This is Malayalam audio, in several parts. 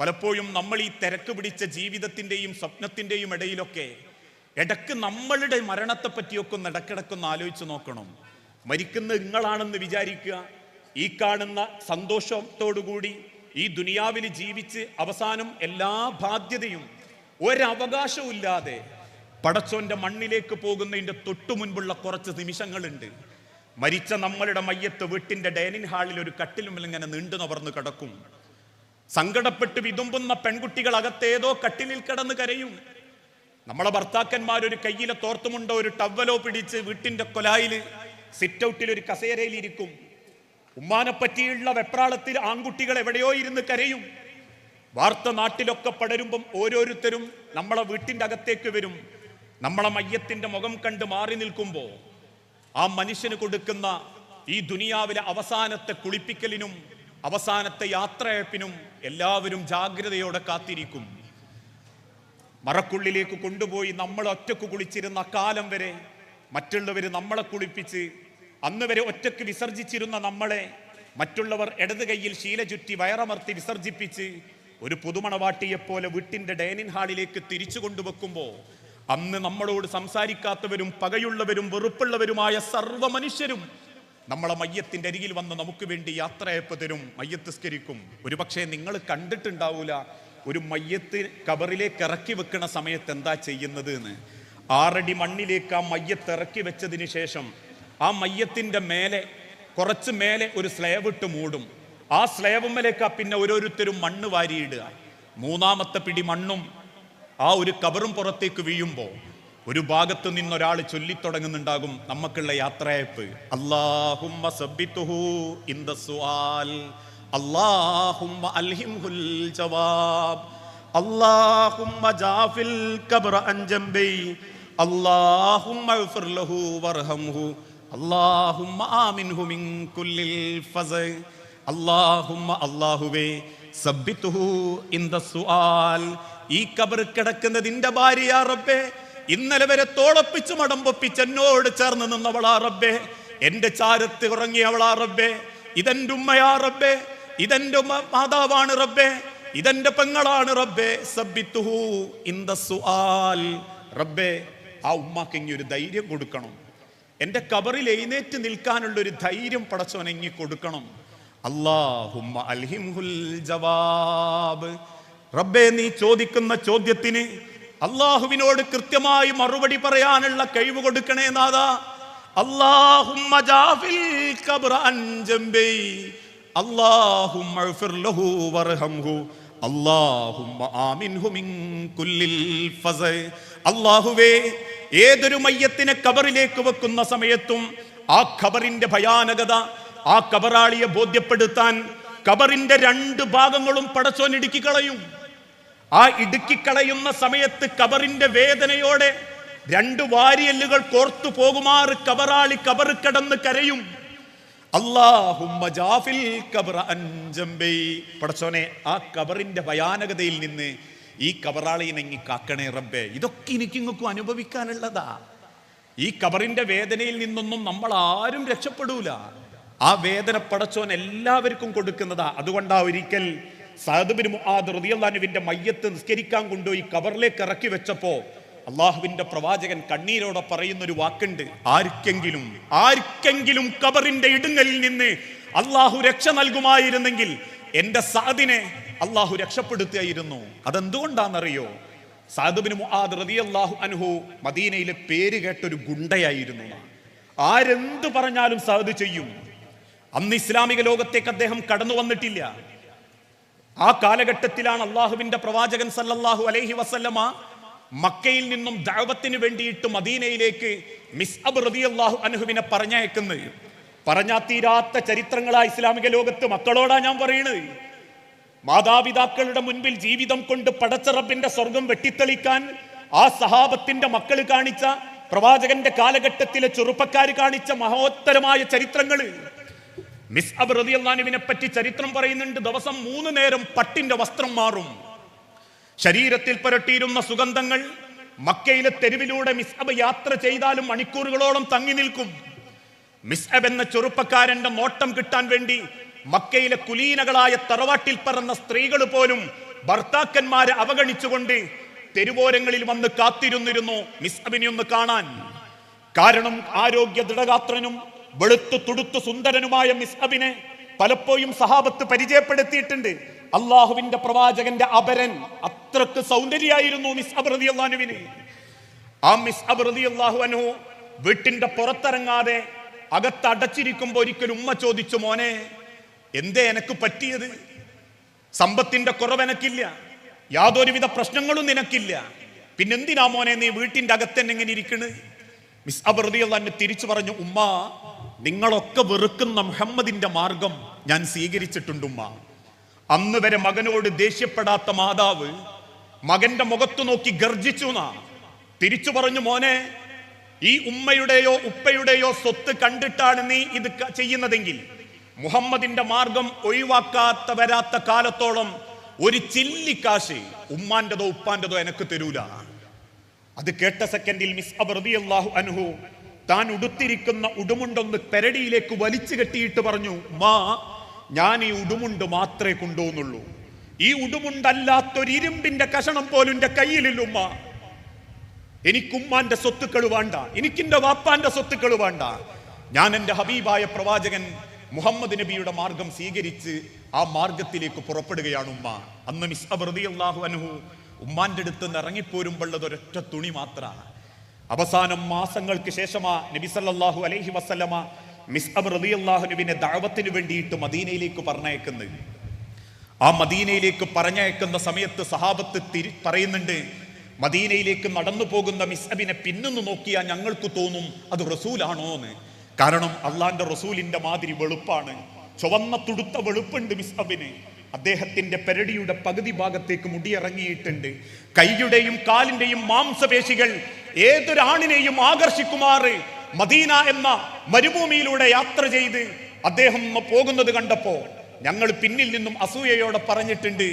പലപ്പോഴും നമ്മൾ ഈ തിരക്ക് പിടിച്ച ജീവിതത്തിന്റെയും സ്വപ്നത്തിന്റെയും ഇടയിലൊക്കെ ഇടയ്ക്ക് നമ്മളുടെ മരണത്തെ പറ്റിയൊക്കെ ഒന്ന് ഇടക്കിടക്കൊന്ന് ആലോചിച്ച് നോക്കണം. മരിക്കുന്ന നിങ്ങളാണെന്ന് വിചാരിക്കുക. ഈ കാണുന്ന സന്തോഷത്തോടുകൂടി ഈ ദുനിയാവിൽ ജീവിച്ച് അവസാനം എല്ലാ ബാധ്യതയും ഒരവകാശവും ഇല്ലാതെ പടച്ചോന്റെ മണ്ണിലേക്ക് പോകുന്നതിന്റെ തൊട്ടു മുൻപുള്ള കുറച്ച് നിമിഷങ്ങളുണ്ട്. മരിച്ച നമ്മളുടെ മയ്യത്ത് വീട്ടിന്റെ ഡൈനിങ് ഹാളിൽ ഒരു കട്ടിലും ഇങ്ങനെ നീണ്ടു നവർന്ന് കിടക്കും. സങ്കടപ്പെട്ട് വിതുമ്പുന്ന പെൺകുട്ടികൾ അകത്തേതോ കട്ടിലിൽ കിടന്ന് കരയും. നമ്മളെ ഭർത്താക്കന്മാർ ഒരു കയ്യിലെ തോർത്തുമുണ്ടോ ഒരു ടവലോ പിടിച്ച് വീട്ടിന്റെ കൊലായിൽ സിറ്റ് ഔട്ടിൽ ഒരു കസേരയിൽ ഇരിക്കും. ഉമ്മാനെ പറ്റിയുള്ള വെപ്രാളത്തിൽ ആൺകുട്ടികൾ എവിടെയോ ഇരുന്ന് കരയും. വാർത്ത നാട്ടിലൊക്കെ പടരുമ്പം ഓരോരുത്തരും നമ്മളെ വീട്ടിന്റെ അകത്തേക്ക് വരും. നമ്മളെ മയ്യത്തിന്റെ മുഖം കണ്ട് മാറി നിൽക്കുമ്പോൾ ആ മനുഷ്യന് കൊടുക്കുന്ന ഈ ദുനിയാവിലെ അവസാനത്തെ കുളിപ്പിക്കലിനും അവസാനത്തെ യാത്രയപ്പിനും എല്ലാവരും ജാഗ്രതയോടെ കാത്തിരിക്കും. മറക്കുള്ളിലേക്ക് കൊണ്ടുപോയി നമ്മൾ ഒറ്റയ്ക്ക് കുളിച്ചിരുന്ന കാലം വരെ മറ്റുള്ളവർ നമ്മളെ കുളിപ്പിച്ച് അന്ന് വരെ ഒറ്റയ്ക്ക് വിസർജിച്ചിരുന്ന നമ്മളെ മറ്റുള്ളവർ ഇടത് കൈയിൽ ശീല ചുറ്റി വയറമർത്തി വിസർജിപ്പിച്ച് ഒരു പുതുമണവാട്ടിയെപ്പോലെ വീട്ടിന്റെ ഡൈനിങ് ഹാളിലേക്ക് തിരിച്ചു കൊണ്ടുവെക്കുമ്പോൾ അന്ന് നമ്മളോട് സംസാരിക്കാത്തവരും പകയുള്ളവരും വെറുപ്പുള്ളവരുമായ സർവ മനുഷ്യരും നമ്മളെ മയ്യത്തിന്റെ അരികിൽ വന്ന് നമുക്ക് വേണ്ടി യാത്രയപ്പ് തരും മയ്യത്ത് സ്കരിക്കും ഒരുപക്ഷെ നിങ്ങൾ കണ്ടിട്ടുണ്ടാവൂല ഒരു മയ്യത്ത് കബറിലേക്ക് ഇറക്കി വെക്കുന്ന സമയത്ത് എന്താ ചെയ്യുന്നത് എന്ന് ആറടി മണ്ണിലേക്ക് ആ മയ്യത്ത് ഇറക്കി വെച്ചതിന് ശേഷം ആ മയ്യത്തിന്റെ മേലെ കുറച്ച് മേലെ ഒരു സ്ലേവ് ഇട്ട് മൂടും. ആ സ്ലേവുമ്മലേക്ക് പിന്നെ ഓരോരുത്തരും മണ്ണ് വാരിയിടുക. മൂന്നാമത്തെ പിടി മണ്ണും ആ ഒരു കബറും പുറത്തേക്ക് വീഴുമ്പോൾ ഒരു ഭാഗത്ത് നിന്നൊരാൾ ചൊല്ലിത്തുടങ്ങുന്നുണ്ടാകും നമുക്കുള്ള യാത്രയപ്പ് ദ സുആൽ. അൽഹിംഹുൽ ജവാബ്. വർഹംഹു ആമിൻഹു മിൻ കുല്ലിൽ ഫസ്. സുആൽ. ഈ കബർ കിടക്കുന്നതിന്റെ ഭാര്യ റബ്ബേ. ഇന്നലെ വരെ തോളപ്പിച്ച് മടമ്പൊപ്പിച്ച് എന്നോട് ചേർന്ന് നിന്നവളാ റബ്ബേ. എന്റെ ചാരത്ത് ഉറങ്ങിയവളാ റബ്ബേ. ഇതെന്റെ ഉമ്മയാ റബ്ബേ. ഉമ്മ- മാതാവാണ് റബ്ബേ. ഇതെന്റെ പെങ്ങളാണ് റബ്ബേ. സബ്ബിത്തുഹു ഇൻ ദ സുആൽ. റബ്ബേ ആ ഉമ്മാക്ക് ഇനി ഒരു ധൈര്യം കൊടുക്കണം. എന്റെ കബറിൽ എഴുന്നേറ്റ് നിൽക്കാനുള്ള ഒരു ധൈര്യം പടച്ചോനെങ്ങി കൊടുക്കണം. അല്ലാഹുമ്മ അൽഹിംഹുൽ ജവാബ്. റബ്ബേ നീ ചോദിക്കുന്ന ചോദ്യത്തിന് അള്ളാഹുവിനോട് കൃത്യമായി മറുപടി പറയാനുള്ള കഴിവ് കൊടുക്കണേ നാദാ ഏതൊരു മയ്യത്തിനെ കബറിലേക്ക് വെക്കുന്ന സമയത്തും ആ ഖബറിന്റെ ഭയാനകത ആ കബറാളിയെ ബോധ്യപ്പെടുത്താൻ കബറിന്റെ രണ്ട് ഭാഗങ്ങളും പടച്ചോനിടുക്കി കളയും. ആ ഇടുക്കിക്കളയുന്ന സമയത്ത് കബറിന്റെ വേദനയോടെ രണ്ട് വാരിയല്ലുകൾ കോർത്തു പോകുമാറ് കബറാളി കബർ കിടന്ന് കരയും. പടച്ചോനെ ആ കബറിന്റെ ഭയാനകതയിൽ നിന്ന് ഈ കബറാളി ഇങ്ങി കാക്കണേ റബ്ബേ. ഇതൊക്കെ എനിക്ക് ഇങ്ങക്കും അനുഭവിക്കാനുള്ളതാ. ഈ കബറിന്റെ വേദനയിൽ നിന്നൊന്നും നമ്മൾ ആരും രക്ഷപ്പെടൂല. ആ വേദന പടച്ചോൻ എല്ലാവർക്കും കൊടുക്കുന്നതാ. അതുകൊണ്ടാ ഒരിക്കൽ റളിയല്ലാഹുവിന്റെ മയ്യത്ത് നിസ്കരിക്കാൻ കൊണ്ടുപോയി കവറിലേക്ക് ഇറക്കി വെച്ചപ്പോ അള്ളാഹുവിന്റെ പ്രവാചകൻ കണ്ണീരോടെ പറയുന്ന ഒരു വാക്കുണ്ട്. ആർക്കെങ്കിലും ആർക്കെങ്കിലും കബറിന്റെ ഇടുങ്ങലിൽ നിന്ന് അള്ളാഹു രക്ഷ നൽകുമായിരുന്നെങ്കിൽ എന്റെ സാദിനെ അള്ളാഹു രക്ഷപ്പെടുത്തിയായിരുന്നു. അതെന്തുകൊണ്ടാണെന്നറിയോ? സാദുബിന് മുആദ് റളിയല്ലാഹു അൻഹു മദീനയിലെ പേര് കേട്ടൊരു ഗുണ്ടയായിരുന്നു. ആരെന്ത് പറഞ്ഞാലും സാദ് ചെയ്യും. അന്ന് ഇസ്ലാമിക ലോകത്തേക്ക് അദ്ദേഹം കടന്നു വന്നിട്ടില്ല ആ കാലഘട്ടത്തിലാണ് അള്ളാഹുവിന്റെ പ്രവാചകൻ സല്ലല്ലാഹു അലൈഹി വസല്ലമ മക്കയിൽ നിന്നും ദാവത്തിന് വേണ്ടിയിട്ട് മദീനയിലേക്ക് മിസ് മിസ്അബ് അള്ളാഹു അനുഹുവിനെ പറഞ്ഞയക്കുന്നത്. പറഞ്ഞാ തീരാത്ത ചരിത്രങ്ങളാ ഇസ്ലാമിക ലോകത്ത്. മക്കളോടാ ഞാൻ പറയുന്നത് മാതാപിതാക്കളുടെ മുൻപിൽ ജീവിതം കൊണ്ട് പടച്ച റബ്ബിന്റെ സ്വർഗം വെട്ടിത്തെളിക്കാൻ ആ സഹാബത്തിന്റെ മക്കൾ കാണിച്ച പ്രവാചകന്റെ കാലഘട്ടത്തിലെ ചെറുപ്പക്കാർ കാണിച്ച മഹോത്തരമായ ചരിത്രങ്ങൾ മിസ് അബ് റളിയല്ലാഹുവിനെ പറ്റി ചരിത്രം പറയുന്നുണ്ട്. ദിവസം മൂന്ന് നേരം പട്ടിന്റെ വസ്ത്രം മാറും. ശരീരത്തിൽ പുരട്ടിയിരുന്ന സുഗന്ധങ്ങൾ മക്കയിലെ തെരുവിലൂടെ മിസ് അബ് യാത്ര ചെയ്താലും മണിക്കൂറുകളോളം തങ്ങി നിൽക്കും. മിസ് അബ് എന്ന ചെറുപ്പക്കാരന്റെ നോട്ടം കിട്ടാൻ വേണ്ടി മക്കയിലെ കുലീനകളായ തറവാട്ടിൽ പറന്ന സ്ത്രീകൾ പോലും ഭർത്താക്കന്മാരെ അവഗണിച്ചുകൊണ്ട് തെരുവോരങ്ങളിൽ വന്ന് കാത്തിരുന്നിരുന്നു മിസ്അബിനെ ഒന്ന് കാണാൻ. കാരണം ആരോഗ്യ ദൃഢഗാത്രനും വെളുത്തു തുടുത്തു സുന്ദരനുമായ മിസ്അബിനെ പലപ്പോഴും സഹാബത്ത് പരിചയപ്പെടുത്തിയിട്ടുണ്ട്. അള്ളാഹുവിന്റെ പ്രവാചകന്റെ അപരൻ അത്രയ്ക്ക് സൗന്ദര്യായിരുന്നു മിസ് അബ്രതി അള്ളാഹുവിന് ആ മിസ് അബ്രതി അള്ളാഹു വീട്ടിന്റെ പുറത്തിറങ്ങാതെ അകത്ത് അടച്ചിരിക്കുമ്പോ ഒരിക്കലും ഉമ്മ ചോദിച്ചു മോനെ എന്തേ എനക്ക് പറ്റിയത്? സമ്പത്തിന്റെ കുറവ് എനക്കില്ല. യാതൊരുവിധ പ്രശ്നങ്ങളും നിനക്കില്ല. പിന്നെന്തിനാ മോനെ നീ വീട്ടിന്റെ അകത്ത് തന്നെ ഇങ്ങനെ ഇരിക്കണ്? മിസ് എന്നെ തിരിച്ചു പറഞ്ഞു ഉമ്മ നിങ്ങളൊക്കെ വെറുക്കുന്ന മുഹമ്മദിന്റെ മാർഗം ഞാൻ സ്വീകരിച്ചിട്ടുണ്ടുമ്മ. അന്ന് വരെ മകനോട് ദേഷ്യപ്പെടാത്ത മാതാവ് മകന്റെ മുഖത്തു നോക്കി ഗർജിച്ചു നാ തിരിച്ചു പറഞ്ഞു മോനെ ഈ ഉമ്മയുടെയോ ഉപ്പയുടെയോ സ്വത്ത് കണ്ടിട്ടാണ് നീ ഇത് ചെയ്യുന്നതെങ്കിൽ മുഹമ്മദിന്റെ മാർഗം ഒഴിവാക്കാത്ത വരാത്ത കാലത്തോളം ഒരു ചില്ലിക്കാശ് ഉമ്മാന്റെതോ ഉപ്പാന്റെതോ എനക്ക് തരൂല. അത് കേട്ട സെക്കൻഡിൽ മിസ് അബ്രതി അനുഹു താൻ ഉടുത്തിരിക്കുന്ന ഉടുമുണ്ടൊന്ന് പെരടിയിലേക്ക് വലിച്ചു കെട്ടിയിട്ട് പറഞ്ഞു മാ ഞാൻ ഈ ഉടുമുണ്ട് മാത്രമേ കൊണ്ടുപോകുന്നുള്ളൂ. ഈ ഉടുമുണ്ടല്ലാത്തൊരു ഇരുമ്പിന്റെ കഷണം പോലും എന്റെ കയ്യിലില്ല ഉമ്മ. എനിക്ക് ഉമ്മാന്റെ സ്വത്തുക്കൾ വേണ്ട എനിക്കിന്റെ വാപ്പാന്റെ സ്വത്തുക്കൾ വേണ്ട. ഞാൻ എന്റെ ഹബീബായ പ്രവാചകൻ മുഹമ്മദ് നബിയുടെ മാർഗം സ്വീകരിച്ച് ആ മാർഗത്തിലേക്ക് പുറപ്പെടുകയാണ് ഉമ്മ. അന്ന് മിസ് അബ്രതി അള്ളാഹു അനുഹു ഉമ്മാന്റെ അടുത്ത് നിന്ന് ഇറങ്ങിപ്പോരുമ്പോഴത് ഒരൊറ്റ തുണി മാത്രമാണ് അവസാനം മാസങ്ങൾക്ക് ശേഷമാ നബി സല്ലല്ലാഹു അലൈഹി വസല്ലമ മിസ് അബ്രതി അള്ളാഹുനുവിനെ ദാവത്തിന് വേണ്ടിയിട്ട് മദീനയിലേക്ക് പറഞ്ഞയക്കുന്നത്. ആ മദീനയിലേക്ക് പറഞ്ഞയക്കുന്ന സമയത്ത് സഹാബത്ത് തിരി പറയുന്നുണ്ട് മദീനയിലേക്ക് നടന്നു പോകുന്ന മിസ്അബിനെ പിന്നെന്ന് നോക്കിയാൽ ഞങ്ങൾക്ക് തോന്നും അത് റസൂലാണോ എന്ന് കാരണം അള്ളാന്റെ റസൂലിന്റെ മാതിരി വെളുപ്പാണ്. ചുവന്ന തുടുത്ത വെളുപ്പുണ്ട് മിസ്അബിന്. അദ്ദേഹത്തിന്റെ പെരടിയുടെ പകുതി ഭാഗത്തേക്ക് മുടിയിറങ്ങിയിട്ടുണ്ട്. കൈയുടെയും കാലിന്റെയും മാംസപേശികൾ ഏതൊരാണിനെയും ആകർഷിക്കുമാറ് മദീന എന്ന മരുഭൂമിയിലൂടെ യാത്ര ചെയ്ത് അദ്ദേഹം പോകുന്നത് കണ്ടപ്പോൾ ഞങ്ങൾ പിന്നിൽ നിന്നും അസൂയയോടെ പറഞ്ഞിട്ടുണ്ട്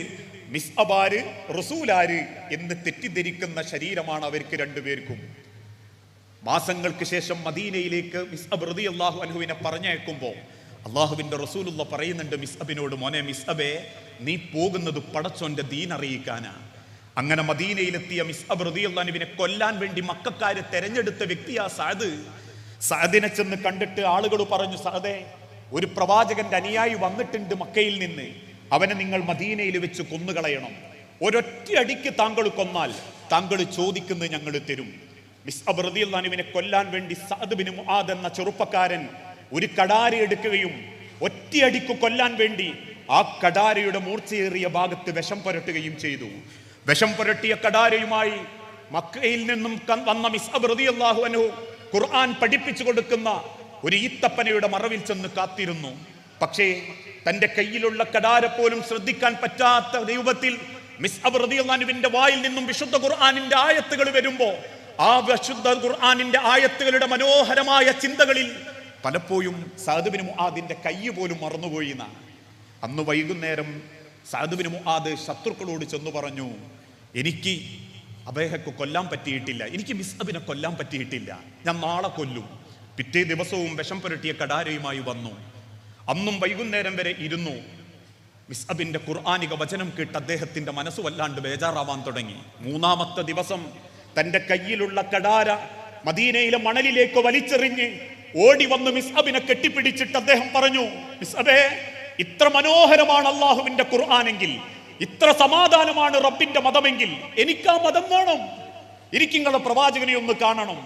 മിസ് അബാര് റസൂലാര് എന്ന് തെറ്റിദ്ധരിക്കുന്ന ശരീരമാണ് അവർക്ക് രണ്ടുപേർക്കും. മാസങ്ങൾക്ക് ശേഷം മദീനയിലേക്ക് മിസ് അബ് റതി അള്ളാഹു അനുഹുവിനെ പറഞ്ഞയക്കുമ്പോൾ അള്ളാഹുവിന്റെ റസൂലുള്ള പറയുന്നുണ്ട് മിസ്അബിനോട് മോനെ മിസ് അബേ നീ പോകുന്നത് പടച്ചോന്റെ ദീൻ അറിയിക്കാനാ. അങ്ങനെ മദീനയിലെത്തിയ മിസ് അബ് റതി കൊല്ലാൻ വേണ്ടി മക്കാര് തെരഞ്ഞെടുത്ത വ്യക്തിയാ സാദ്. സാദിനെ ചെന്ന് കണ്ടിട്ട് ആളുകൾ പറഞ്ഞു സാദേ ഒരു പ്രവാചകന്റെ അനുയായി വന്നിട്ടുണ്ട് മക്കയിൽ നിന്ന്. അവനെ നിങ്ങൾ മദീനയിൽ വെച്ച് കൊന്നുകളയണം. ഒരൊറ്റ അടിക്ക് താങ്കൾ കൊന്നാൽ താങ്കൾ ചോദിക്കുന്നത് ഞങ്ങൾ തരും. മിസ് അബ്രദിയുള്ളാനുവിനെ കൊല്ലാൻ വേണ്ടി സാദ് ബിൻ മുആദ് എന്ന ചെറുപ്പക്കാരൻ ഒരു കടാര എടുക്കുകയും ഒറ്റയടിക്ക് കൊല്ലാൻ വേണ്ടി ആ കടാരയുടെ മൂർച്ചയേറിയ ഭാഗത്ത് വിഷം പുരട്ടുകയും ചെയ്തു. വിഷം പുരട്ടിയ കടാരയുമായി മക്കയിൽ നിന്നും വന്ന മിസ് റളിയല്ലാഹു അൻഹു ഖുർആൻ പഠിപ്പിച്ചു കൊടുക്കുന്ന ഒരു ഈത്തപ്പനയുടെ മറവിൽ ചെന്ന് കാത്തിരുന്നു. പക്ഷേ തന്റെ കയ്യിലുള്ള കടാര പോലും ശ്രദ്ധിക്കാൻ പറ്റാത്ത രൂപത്തിൽ മിസ് അബ്രദിയുള്ളാനുവിന്റെ വായിൽ നിന്നും വിശുദ്ധ ഖുർആാനിന്റെ ആയത്തുകൾ വരുമ്പോ ആ വിശുദ്ധ ഖുർആാനിന്റെ ആയത്തുകളുടെ മനോഹരമായ ചിന്തകളിൽ പലപ്പോഴും സാധുബിന് മുആദിന്റെ കൈ പോലും മറന്നുപോയി എന്നാണ്. അന്ന് വൈകുന്നേരം സാധുബിന് മുആദ് ശത്രുക്കളോട് ചെന്നു പറഞ്ഞു എനിക്ക് അബേഹക്ക് കൊല്ലാൻ പറ്റിയിട്ടില്ല. എനിക്ക് മിസ്അബിനെ കൊല്ലാൻ പറ്റിയിട്ടില്ല. ഞാൻ നാളെ കൊല്ലും. പിറ്റേ ദിവസവും വിഷം പുരട്ടിയ കടാരയുമായി വന്നു. അന്നും വൈകുന്നേരം വരെ ഇരുന്നു. മിസ്അബിന്റെ ഖുർആാനിക വചനം കേട്ട് അദ്ദേഹത്തിന്റെ മനസ്സ് വല്ലാണ്ട് ബേജാറാവാൻ തുടങ്ങി. മൂന്നാമത്തെ ദിവസം തന്റെ കയ്യിലുള്ള കടാര മദീനയിലെ മണലിലേക്ക് വലിച്ചെറിഞ്ഞ് ഓടി വന്ന് മിസ്അബിനെ കെട്ടിപ്പിടിച്ചിട്ട് അദ്ദേഹം പറഞ്ഞു മിസ്അബേ ഇത്ര മനോഹരമാണ് അള്ളാഹുവിന്റെ ഖുർആാനെങ്കിൽ ഇത്ര സമാധാനമാണ് റബ്ബിന്റെ മതമെങ്കിൽ എനിക്ക് ആ മതം വേണം. എനിക്ക് നിങ്ങളുടെ പ്രവാചകനെ ഒന്ന് കാണണം.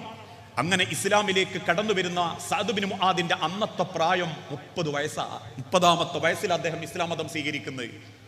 അങ്ങനെ ഇസ്ലാമിലേക്ക് കടന്നു വരുന്ന സാദുബിന് അതിന്റെ അന്നത്തെ പ്രായം മുപ്പത് വയസ്സാ മുപ്പതാമത്തെ വയസ്സിൽ അദ്ദേഹം ഇസ്ലാം മതം സ്വീകരിക്കുന്നത്.